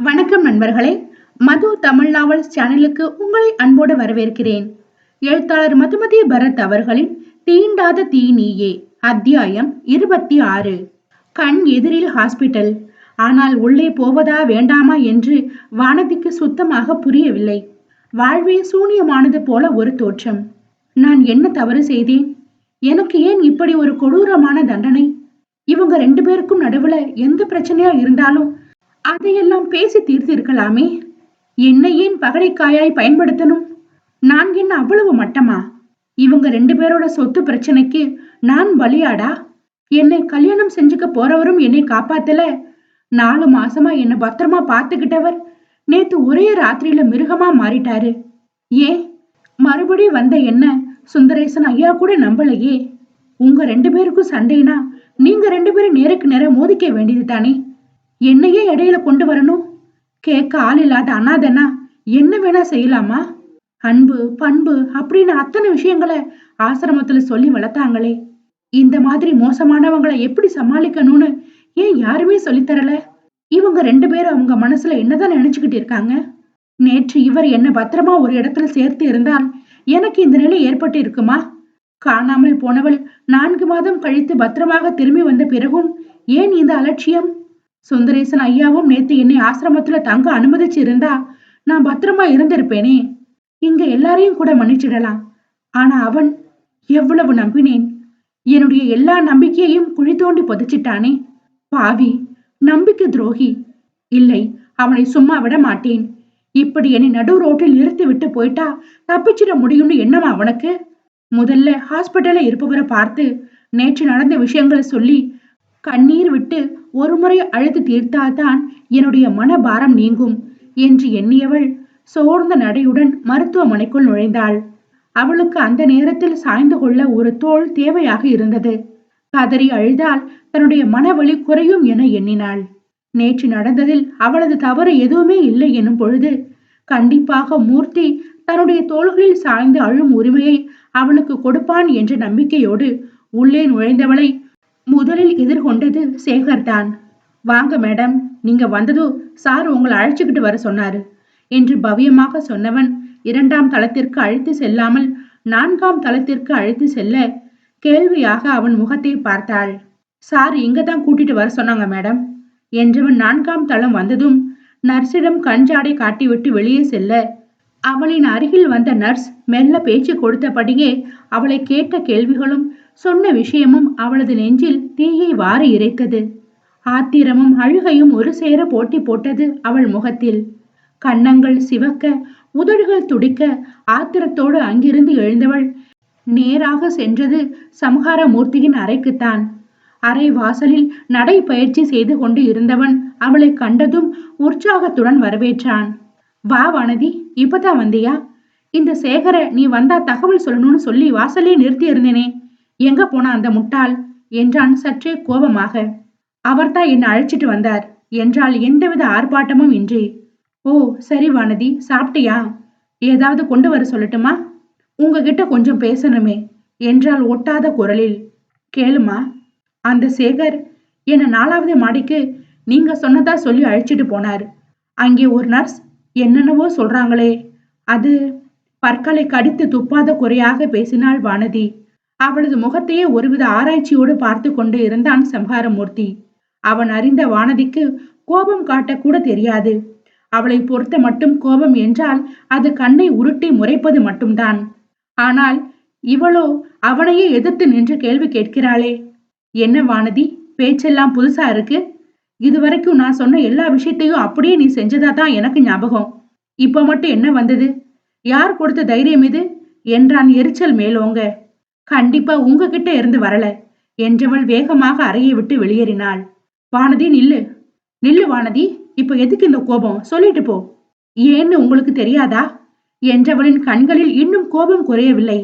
வணக்கம் நண்பர்களே. மது தமிழ் நாவல் சேனலுக்கு உங்களை அன்போடு வரவேற்கிறேன். எழுத்தாளர் மதுமதி பரத் அவர்களின் தீண்டாத தீ நீயே அத்தியாயம் இருபத்தி ஆறு. கண் எதிரில் ஹாஸ்பிட்டல். ஆனால் உள்ளே போவதா வேண்டாமா என்று வானதிக்கு சுத்தமாக புரியவில்லை. வாழ்வே சூனியமானது போல ஒரு தோற்றம். நான் என்ன தவறு செய்தேன்? எனக்கு ஏன் இப்படி ஒரு கொடூரமான தண்டனை? இவங்க ரெண்டு பேருக்கும் நடுவுல எந்த பிரச்சனையா இருந்தாலும் அதையெல்லாம் பேசி தீர்த்திருக்கலாமே. என்னை ஏன் பகடைக்காயாய் பயன்படுத்தணும்? நான் என்ன அவ்வளவு மட்டமா? இவங்க ரெண்டு பேரோட சொத்து பிரச்சனைக்கு நான் பலியாடா? என்னை கல்யாணம் செஞ்சுக்க போறவரும் என்னை காப்பாத்தல? நாலு மாசமா என்னை பத்திரமா பார்த்துக்கிட்டவர் நேத்து ஒரே ராத்திரியில மிருகமா மாறிட்டாரு. ஏன்? மறுபடி வந்த என்ன சுந்தரேசன் ஐயா கூட நம்பலையே? உங்க ரெண்டு பேருக்கும் சண்டைனா நீங்க ரெண்டு பேரும் நேருக்கு நேரம் மோதிக்க வேண்டியது தானே என்னையே இடையில கொண்டு வரணும்? கேட்க ஆள் இல்லாத அனாதனா என்ன வேணா செய்யலாமா? அன்பு பண்பு அப்படின்னு அத்தனை விஷயங்களை ஆசிரமத்துல சொல்லி வளர்த்தாங்களே. இந்த மாதிரி மோசமானவங்களை எப்படி சமாளிக்கணும்னு ஏன் யாருமே சொல்லித்தரல இவங்க ரெண்டு பேரும் அவங்க மனசுல என்னதான் நினைச்சுக்கிட்டு இருக்காங்க? நேற்று இவர் என்ன பத்திரமா ஒரு இடத்துல சேர்த்து இருந்தால் எனக்கு இந்த நிலை ஏற்பட்டு இருக்குமா? காணாமல் போனவள் நான்கு மாதம் கழித்து பத்திரமாக திரும்பி வந்த பிறகும் ஏன் இந்த அலட்சியம்? சுந்தரேசன் ஐயாவும் நேத்து என்னை ஆசிரமத்துல தங்க அனுமதிச்சு இருந்தா நான் பத்திரமா இருந்திருப்பேனே. இங்க எல்லாரையும் கூட மன்னிச்சிடலாம். ஆனா அவன் எவ்வளவு நம்பினேன். என்னுடைய எல்லா நம்பிக்கையையும் குழி தோண்டி புதைச்சிட்டானே. பாவி நம்பிக்கை துரோகி. இல்லை அவனை சும்மா விட மாட்டேன். இப்படி என்னை நடு ரோட்டில் நிறுத்தி விட்டு போயிட்டா தப்பிச்சிட முடியும்னு என்னமா அவனுக்கு முதல்ல ஹாஸ்பிட்டல்ல இருப்பவரை பார்த்து நேற்று நடந்த விஷயங்களை சொல்லி கண்ணீர் விட்டு ஒரு முறை அழுத்து தீர்த்தால்தான் என்னுடைய மனபாரம் நீங்கும் என்று எண்ணியவள் சோர்ந்த நடையுடன் மருத்துவமனைக்குள் நுழைந்தாள். அவளுக்கு அந்த நேரத்தில் சாய்ந்து கொள்ள ஒரு தோல் தேவையாக இருந்தது. கதறி அழுதால் தன்னுடைய மனவழி குறையும் என எண்ணினாள். நேற்று நடந்ததில் அவளது தவறு எதுவுமே இல்லை எனும் பொழுது கண்டிப்பாக மூர்த்தி தன்னுடைய தோள்களில் சாய்ந்து அழும் உரிமையை அவளுக்கு கொடுப்பான் என்ற நம்பிக்கையோடு உள்ளே நுழைந்தவளை முதலில் எதிர்கொண்டது சேகர்தான். வாங்க மேடம். நீங்க வந்ததும் சார் உங்களை அழைச்சுக்கிட்டு வர சொன்னாரு என்று பவ்யமாக சொன்னவன் இரண்டாம் தளத்திற்கு அழைத்து செல்லாமல் நான்காம் தளத்திற்கு அழைத்து செல்ல கேள்வியாக அவன் முகத்தை பார்த்தாள். சார் இங்க தான் கூட்டிட்டு வர சொன்னாங்க மேடம் என்றவன் நான்காம் தளம் வந்ததும் நர்ஸிடம் கஞ்சாடை காட்டிவிட்டு வெளியே செல்ல அவளின் அருகில் வந்த நர்ஸ் மெல்ல பேச்சு கொடுத்தபடியே அவளை கேட்ட கேள்விகளும் சொன்ன விஷயமும் அவளது நெஞ்சில் தீயை வாரி இறைத்தது. ஆத்திரமும் அழுகையும் ஒரு சேர போட்டி போட்டது அவள் முகத்தில். கன்னங்கள் சிவக்க உதடுகள் துடிக்க ஆத்திரத்தோடு அங்கிருந்து எழுந்தவள் நேராக சென்றது சம்ஹாரமூர்த்தியின் அறைக்குத்தான். அறை வாசலில் நடை பயிற்சி செய்து கொண்டு இருந்தவன் அவளை கண்டதும் உற்சாகத்துடன் வரவேற்றான். வா வானதி இப்பதான் வந்தியா? இந்த சேகர நீ வந்தா தகவல் சொல்லணும்னு சொல்லி வாசலே நிறுத்தி இருந்தேனே எங்க போனா அந்த முட்டாள்? என்றான் சற்றே கோபமாக. அவர்தான் என்னை அழைச்சிட்டு வந்தார். என்றால் எந்தவித ஆர்ப்பாட்டமும் இன்றி ஓ சரி வானதி சாப்பிட்டியா? ஏதாவது கொண்டு வர சொல்லட்டுமா? உங்ககிட்ட கொஞ்சம் பேசணுமே என்றால் ஒட்டாத குரலில் கேளுமா அந்த சேகர் என்னை நாலாவது மாடிக்கு நீங்க சொன்னதா சொல்லி அழைச்சிட்டு போனார். அங்கே ஒரு நர்ஸ் என்னென்னவோ சொல்றாங்களே. அது பற்களை கடித்து துப்பாத குறையாக பேசினாள் வானதி. அவளது முகத்தையே ஒருவித ஆராய்ச்சியோடு பார்த்து கொண்டு இருந்தான் சம்ஹாரமூர்த்தி. அவன் அறிந்த வானதிக்கு கோபம் காட்டக்கூட தெரியாது. அவளை பொறுத்த மட்டும் கோபம் என்றால் அது கண்ணை உருட்டி முறைப்பது மட்டும்தான். ஆனால் இவளோ அவனையே எதிர்த்து நின்று கேள்வி கேட்கிறாளே என்ன வானதி பேச்செல்லாம் புதுசா இருக்கு? இதுவரைக்கும் நான் சொன்ன எல்லா விஷயத்தையும் அப்படியே நீ செஞ்சதா தான் எனக்கு ஞாபகம். இப்ப மட்டும் என்ன வந்தது? யார் கொடுத்த தைரியம் இது? என்றான் எரிச்சல் மேலோங்க. கண்டிப்பா உங்ககிட்ட இருந்து வரல என்றவள் வேகமாக அறையை விட்டு வெளியேறினாள். வானதி நில்லு. நில்லு வானதி இப்ப எதுக்கு இந்த கோபம்? சொல்லிட்டு போ. ஏன்னு உங்களுக்கு தெரியாதா? என்றவளின் கண்களில் இன்னும் கோபம் குறையவில்லை.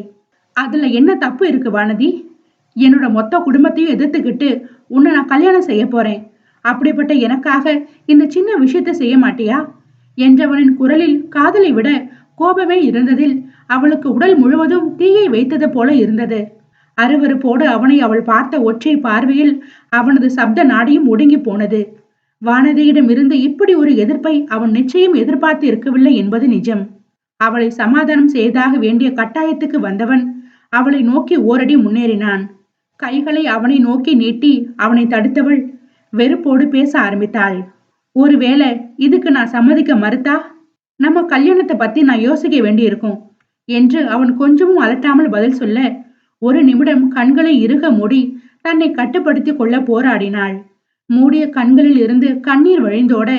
அதுல என்ன தப்பு இருக்கு வானதி? என்னோட மொத்த குடும்பத்தையும் எதிர்த்துக்கிட்டு உன்னை நான் கல்யாணம் செய்ய போறேன். அப்படிப்பட்ட எனக்காக இந்த சின்ன விஷயத்த செய்ய மாட்டியா? என்றவனின் குரலில் காதலை விட கோபமே இருந்ததில் அவளுக்கு உடல் முழுவதும் தீயை வைத்தது போல இருந்தது. அருவருப்போடு அவனை அவள் பார்த்த ஒற்றை பார்வையில் அவனது சப்த நாடியும் ஒடுங்கி போனது. வானதியிடமிருந்து இப்படி ஒரு எதிர்ப்பை அவன் நிச்சயம் எதிர்பார்த்து இருக்கவில்லை என்பது நிஜம். அவளை சமாதானம் செய்தாக வேண்டிய கட்டாயத்துக்கு வந்தவன் அவளை நோக்கி ஓரடி முன்னேறினான். கைகளை அவனை நோக்கி நீட்டி அவனை தடுத்தவள் வெறுப்போடு பேச ஆரம்பித்தாள். ஒருவேளை இதுக்கு நான் சம்மதிக்க மறுத்தா? நம்ம கல்யாணத்தை பத்தி நான் யோசிக்க வேண்டியிருக்கும். என்று அவன் கொஞ்சமும் அலட்டாமல் பதில் சொல்ல ஒரு நிமிடம் கண்களை இறுக மூடி தன்னை கட்டுப்படுத்திக் கொள்ள போராடினாள். மூடிய கண்களில் இருந்து கண்ணீர் வழிந்தோட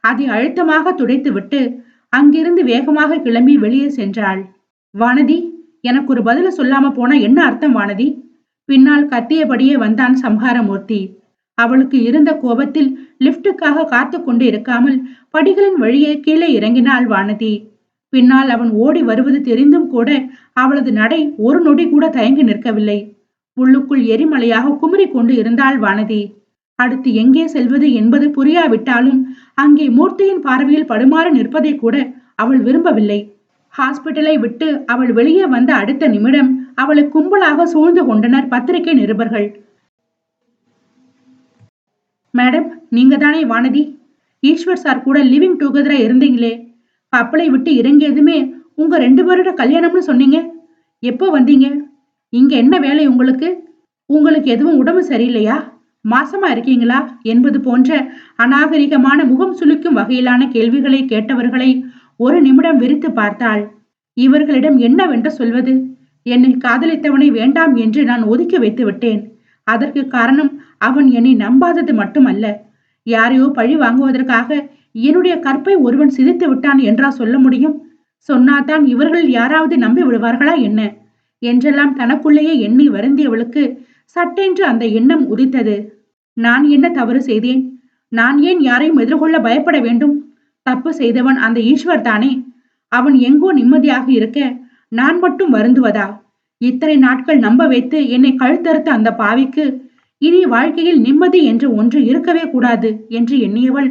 அதை அழுத்தமாக துடைத்துவிட்டு அங்கிருந்து வேகமாக கிளம்பி வெளியே சென்றாள். வானதி எனக்கு ஒரு பதில சொல்லாம போனா என்ன அர்த்தம் வானதி? பின்னால் கத்தியபடியே வந்தான் சம்ஹாரமூர்த்தி. அவளுக்கு இருந்த கோபத்தில் லிப்டுக்காக காத்து கொண்டு இருக்காமல் படிகளின் வழியே கீழே இறங்கினாள் வானதி. பின்னால் அவன் ஓடி வருவது தெரிந்தும் கூட அவளது நடை ஒரு நொடி கூட தயங்கி நிற்கவில்லை. உள்ளுக்குள் எரிமலையாக குமரி கொண்டு இருந்தாள் வானதி. அடுத்து எங்கே செல்வது என்பது புரியாவிட்டாலும் அங்கே மூர்த்தியின் பார்வையில் படுமாறு நிற்பதை கூட அவள் விரும்பவில்லை. ஹாஸ்பிட்டலை விட்டு அவள் வெளியே வந்த அடுத்த நிமிடம் அவளை கும்பலாக சூழ்ந்து கொண்டனர் பத்திரிகை நிருபர்கள். மேடம் நீங்க தானே வானதி? ஈஸ்வர் சார் கூட லிவிங் டுகெதரா இருந்தீங்களே? கப்பலை விட்டு இறங்கியதுமே உங்க ரெண்டு பேரோட கல்யாணம்னு சொன்னீங்க. எப்போ வந்தீங்க? இங்க என்ன வேலை உங்களுக்கு? உங்களுக்கு எதுவும் உடம்பு சரியில்லையா? மாசமா இருக்கீங்களா? என்பது போன்ற அநாகரிகமான முகம் சுளிக்கும் வகையிலான கேள்விகளை கேட்டவர்களை ஒரு நிமிடம் விரித்து பார்த்தாள். இவர்களிடம் என்னவென்று சொல்வது? என்னை காதலித்தவனை வேண்டாம் என்று நான் ஒதுக்கி வைத்து விட்டேன். அதற்கு காரணம் அவன் என்னை நம்பாதது மட்டுமல்ல. யாரையோ பழி வாங்குவதற்காக என்னுடைய கற்பை ஒருவன் சிதைத்து விட்டான் என்றா சொல்ல முடியும்? சொன்னாதான் இவர்கள் யாராவது நம்பி விடுவார்களா என்ன? என்றெல்லாம் தனக்குள்ளேயே எண்ணி வருந்தியவளுக்கு சட்டென்று அந்த எண்ணம் உதித்தது. நான் என்ன தவறு செய்தேன்? நான் ஏன் யாரையும் எதிர்கொள்ள பயப்பட வேண்டும்? தப்பு செய்தவன் அந்த ஈஸ்வர் தானே அவன் எங்கோ நிம்மதியாக இருக்க நான் மட்டும் வருந்துவதா? இத்தனை நாட்கள் நம்ப வைத்து என்னை கழுத்தறுத்த அந்த பாவிக்கு இனி வாழ்க்கையில் நிம்மதி என்று ஒன்று இருக்கவே கூடாது என்று எண்ணியவள்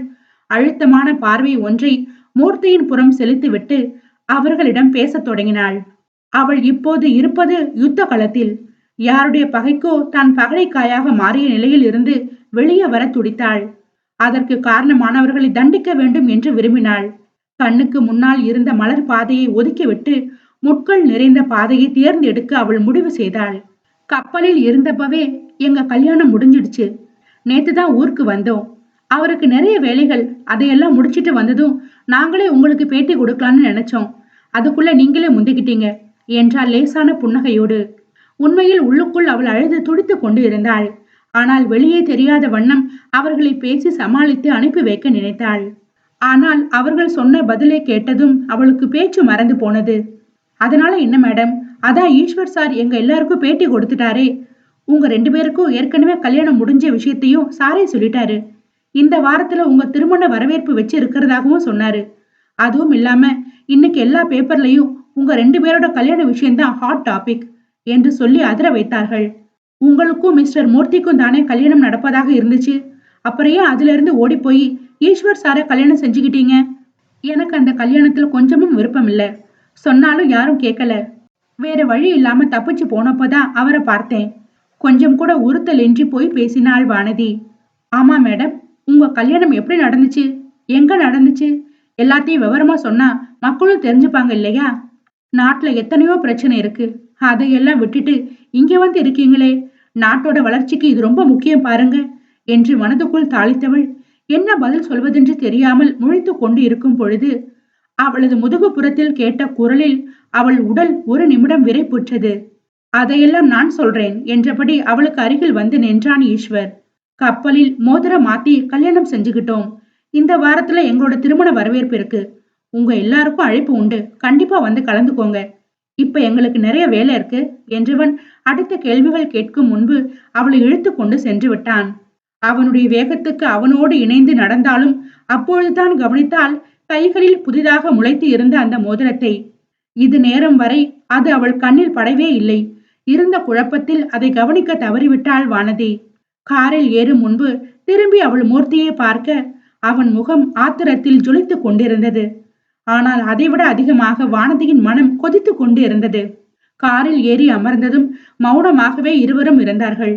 அழுத்தமான பார்வை ஒன்றை மூர்த்தியின் புறம் செலுத்திவிட்டு அவர்களிடம் பேசத் தொடங்கினாள். அவள் இப்போது இருப்பது யுத்த களத்தில் யாருடைய பகைக்கோ தான் பகடைக்காயாக மாறிய நிலையில் இருந்து வெளியே வர துடித்தாள். அதற்கு காரணமானவர்களை தண்டிக்க வேண்டும் என்று விரும்பினாள். கண்ணுக்கு முன்னால் இருந்த மலர் பாதையை ஒதுக்கிவிட்டு முட்கள் நிறைந்த பாதையை தேர்ந்தெடுக்க அவள் முடிவு செய்தாள். கப்பலில் இருந்தப்பவே எங்க கல்யாணம் முடிஞ்சிடுச்சு. நேத்து தான் ஊருக்கு வந்தோம். அவருக்கு நிறைய வேலைகள் அதையெல்லாம் முடிச்சிட்டு வந்ததும் நாங்களே உங்களுக்கு பேட்டி கொடுக்கலான்னு நினைச்சோம். அதுக்குள்ள நீங்களே முந்திக்கிட்டீங்க என்றால் லேசான புன்னகையோடு. உண்மையில் உள்ளுக்குள் அவள் அழுது துடித்து கொண்டு இருந்தாள். ஆனால் வெளியே தெரியாத வண்ணம் அவர்களை பேசி சமாளித்து அனுப்பி வைக்க நினைத்தாள். ஆனால் அவர்கள் சொன்ன பதிலை கேட்டதும் அவளுக்கு பேச்சு மறந்து போனது. அதனால என்ன மேடம்? அதான் ஈஸ்வர் சார் எங்க எல்லாருக்கும் பேட்டி கொடுத்துட்டாரே. உங்க ரெண்டு பேருக்கும் ஏற்கனவே கல்யாணம் முடிஞ்ச விஷயத்தையும் சாரே சொல்லிட்டாரு. இந்த வாரத்துல உங்க திருமண வரவேற்பு வச்சு இருக்கிறதாகவும் சொன்னாரு. அதுவும் இல்லாம இன்னைக்கு எல்லா பேப்பர்லயும் உங்க ரெண்டு பேரோட கல்யாண விஷயம்தான் ஹாட் டாபிக் என்று சொல்லி அதிர வைத்தார்கள். உங்களுக்கும் மிஸ்டர் மூர்த்திக்கும் தானே கல்யாணம் நடப்பதாக இருந்துச்சு. அப்புறம் அதுல இருந்து ஓடி போய் ஈஸ்வர் சாரை கல்யாணம் செஞ்சுக்கிட்டீங்க? எனக்கு அந்த கல்யாணத்துல கொஞ்சமும் விருப்பம் இல்லை. சொன்னாலும் யாரும் கேட்கல வேற வழி இல்லாம தப்பிச்சு போனப்பதான் அவரை பார்த்தேன். கொஞ்சம் கூட உறுத்தல் இன்றி போய் பேசினாள் வானதி. ஆமா மேடம் உங்க கல்யாணம் எப்படி நடந்துச்சு? எங்க நடந்துச்சு? எல்லாத்தையும் விவரமா சொன்னா மக்களும் தெரிஞ்சுப்பாங்க இல்லையா? நாட்டுல எத்தனையோ பிரச்சனை இருக்கு. அதையெல்லாம் விட்டுட்டு இங்க வந்து இருக்கீங்களே. நாட்டோட வளர்ச்சிக்கு இது ரொம்ப முக்கியம் பாருங்க. என்று மனதுக்குள் தாளித்தவள் என்ன பதில் சொல்வதென்று தெரியாமல் முழித்து கொண்டு இருக்கும் பொழுது அவளது முதுகுப்புறத்தில் கேட்ட குரலில் அவள் உடல் ஒரு நிமிடம் விரைப்புற்றது. அதையெல்லாம் நான் சொல்றேன் என்றபடி அவளுக்கு அருகில் வந்து நின்றான் ஈஸ்வர். கப்பலில் மோதிர மாத்தி கல்யாணம் செஞ்சுக்கிட்டோம். இந்த வாரத்துல எங்களோட திருமண வரவேற்பு இருக்கு. உங்க எல்லாருக்கும் அழைப்பு உண்டு. கண்டிப்பா வந்து கலந்துக்கோங்க. இப்ப எங்களுக்கு நிறைய வேலை இருக்கு. என்றவன் அடுத்த கேள்விகள் கேட்கும் முன்பு அவளை இழுத்து கொண்டு சென்று விட்டான். அவனுடைய வேகத்துக்கு அவனோடு இணைந்து நடந்தாலும் அப்பொழுதுதான் கவனித்தால் கைகளில் புதிதாக முளைத்து இருந்த அந்த மோதிரத்தை. இது நேரம் வரை அது அவள் கண்ணில் படவே இல்லை. இருந்த குழப்பத்தில் அதை கவனிக்க தவறிவிட்டாள் வானதி. காரில் ஏறும் முன்பு திரும்பி அவள் மூர்த்தியை பார்க்க அவன் முகம் ஆத்திரத்தில் ஜொலித்துக் கொண்டிருந்தது. ஆனால் அதைவிட அதிகமாக வானதியின் மனம் கொதித்து கொண்டு இருந்தது காரில் ஏறி அமர்ந்ததும் மௌனமாகவே இருவரும் இருந்தார்கள்.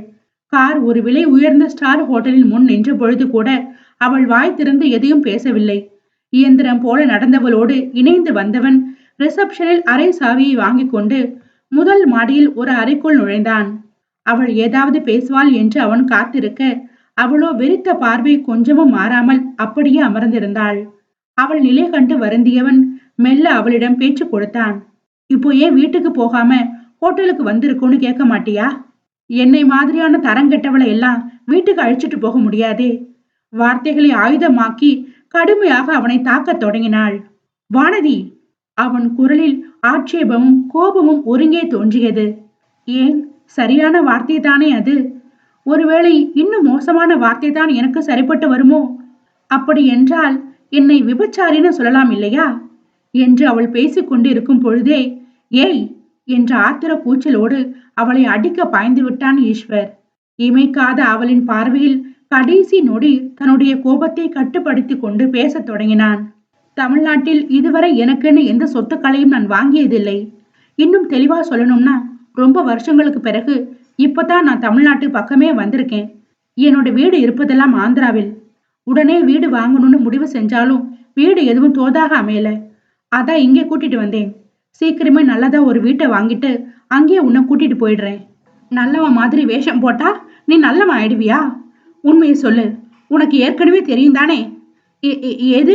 கார் ஒரு விலை உயர்ந்த ஸ்டார் ஹோட்டலின் முன் நின்ற பொழுது கூட அவள் வாய் திறந்து எதையும் பேசவில்லை. இயந்திரம் போல நடந்தவளோடு இணைந்து வந்தவன் ரிசப்ஷனில் அரை சாவியை வாங்கிக் கொண்டு முதல் மாடியில் ஒரு அறைக்குள் நுழைந்தான். அவள் ஏதாவது பேசுவாள் என்று அவன் காத்திருக்க அவளோ வெறித்த பார்வை கொஞ்சமும் மாறாமல் அப்படியே அமர்ந்திருந்தாள். அவள் நிலை கண்டு வருந்தியவன் மெல்ல அவளிடம் பேச்சு கொடுத்தான். இப்போ ஏன் வீட்டுக்கு போகாம ஹோட்டலுக்கு வந்திருக்கோன்னு கேட்க மாட்டியா? என்னை மாதிரியான தரங்கெட்டவளை எல்லாம் வீட்டுக்கு அழிச்சிட்டு போக முடியாதே. வார்த்தைகளை ஆயுதமாக்கி கடுமையாக அவனை தாக்கத் தொடங்கினாள். வானதி! அவன் குரலில் ஆட்சேபமும் கோபமும் ஒருங்கே தோன்றியது. ஏன்? சரியான வார்த்தை தானே அது? ஒருவேளை இன்னும் மோசமான வார்த்தை தான் எனக்கு சரிப்பட்டு வருமோ? அப்படி என்றால் என்னை விபச்சாரின்னு சொல்லலாம் இல்லையா? என்று அவள் பேசிக் கொண்டிருக்கும் பொழுதே ஏய் என்ற ஆத்திர கூச்சலோடு அவளை அடிக்க பாய்ந்து விட்டான் ஈஸ்வர். இமைக்காத அவளின் பார்வையில் கடைசி நொடி தன்னுடைய கோபத்தை கட்டுப்படுத்திக் கொண்டு பேசத் தொடங்கினான். தமிழ்நாட்டில் இதுவரை எனக்குன்னு எந்த சொத்துக்களையும் நான் வாங்கியதில்லை. இன்னும் தெளிவா சொல்லணும்னா ரொம்ப வருஷங்களுக்கு பிறகு இப்பதான் நான் தமிழ்நாட்டு பக்கமே வந்திருக்கேன். என்னோட வீடு இருப்பதெல்லாம் ஆந்திராவில். உடனே வீடு வாங்கணும்னு முடிவு செஞ்சாலும் வீடு எதுவும் தோதாக அமையல. அதான் இங்கே கூட்டிட்டு வந்தேன். சீக்கிரமே நல்லதா ஒரு வீட்டை வாங்கிட்டு அங்கேயே உன்னை கூட்டிட்டு போயிடுறேன். நல்லவன் மாதிரி வேஷம் போட்டா நீ நல்லவன் ஆயிடுவியா? உண்மையை சொல்லு. உனக்கு ஏற்கனவே தெரியும் தானே? எது?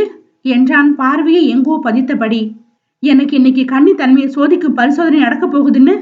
என்றான் பார்வையை எங்கோ பதித்தபடி. எனக்கு இன்னைக்கு கன்னி தன்மையை சோதிக்கும் பரிசோதனை நடக்கப் போகுதுன்னு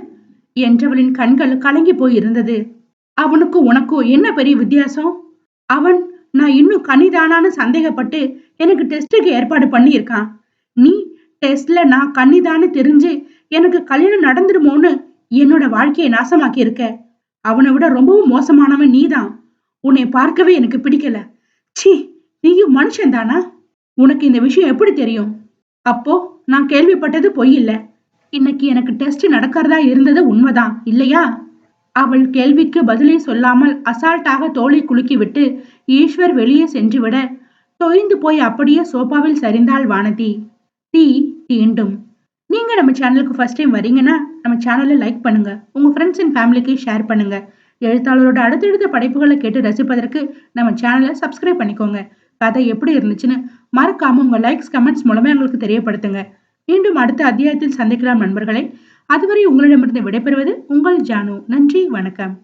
என்றவளின் கண்கள் கலங்கி போயிருந்தது. அவனுக்கு உனக்கும் என்ன பெரிய வித்தியாசம்? அவன் நான் இன்னும் கன்னிதானான்னு சந்தேகப்பட்டு எனக்கு டெஸ்ட்டுக்கு ஏற்பாடு பண்ணியிருக்கான். நீ டெஸ்ட்ல நான் கன்னிதான்னு தெரிஞ்சு எனக்கு கல்யாணம் நடந்துருமோன்னு என்னோட வாழ்க்கையை நாசமாக்கி இருக்க அவனை விட ரொம்பவும் மோசமானவன் நீதான். உன்னை பார்க்கவே எனக்கு பிடிக்கல. ச்சீ நீயும் மனுஷன்தானா? உனக்கு இந்த விஷயம் எப்படி தெரியும்? அப்போ நான் கேள்விப்பட்டது பொய் இல்லை. இன்னைக்கு எனக்கு டெஸ்ட் நடக்கிறதா இருந்தது உண்மைதான் இல்லையா? அவள் கேள்விக்கு பதிலே சொல்லாமல் அசால்ட்டாக தோலை குலுக்கி விட்டு ஈஸ்வர் வெளியே சென்று விட தொய்ந்து போய் அப்படியே சோபாவில் சரிந்தாள் வானதி. தீ தீண்டும். நீங்க நம்ம சேனலுக்கு ஃபர்ஸ்ட் டைம் வரீங்கன்னா நம்ம சேனலை லைக் பண்ணுங்க. உங்க ஃப்ரெண்ட்ஸ் அண்ட் ஃபேமிலிக்கு ஷேர் பண்ணுங்க. எழுத்தாளரோட அடுத்தடுத்த படைப்புகளை கேட்டு ரசிப்பதற்கு நம்ம சேனலை சப்ஸ்கிரைப் பண்ணிக்கோங்க. கதை எப்படி இருந்துச்சுன்னு மறக்காம உங்க லைக்ஸ் கமெண்ட்ஸ் மூலமே எங்களுக்கு தெரியப்படுத்துங்க. மீண்டும் அடுத்த அத்தியாயத்தில் சந்திக்கலாம் நண்பர்களை. அதுவரை உங்களிடமிருந்து விடைபெறுவது உங்கள் ஜானு. நன்றி வணக்கம்.